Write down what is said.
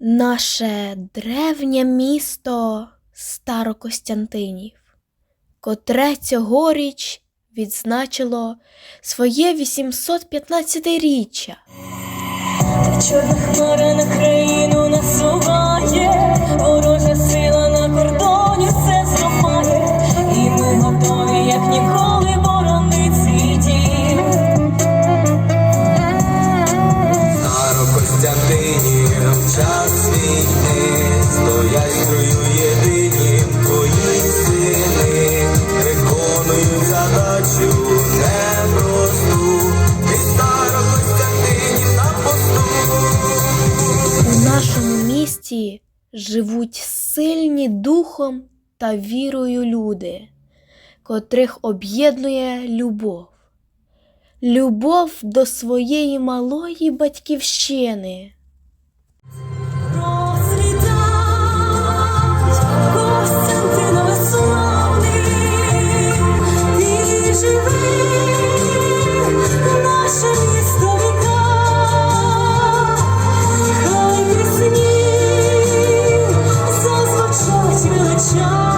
Наше древнє місто Старокостянтинів, котре цьогоріч відзначило своє 815-річчя. Чорна хмара на країну насуває, місті живуть сильні духом та вірою люди, котрих об'єднує любов. Любов до своєї малої батьківщини, show.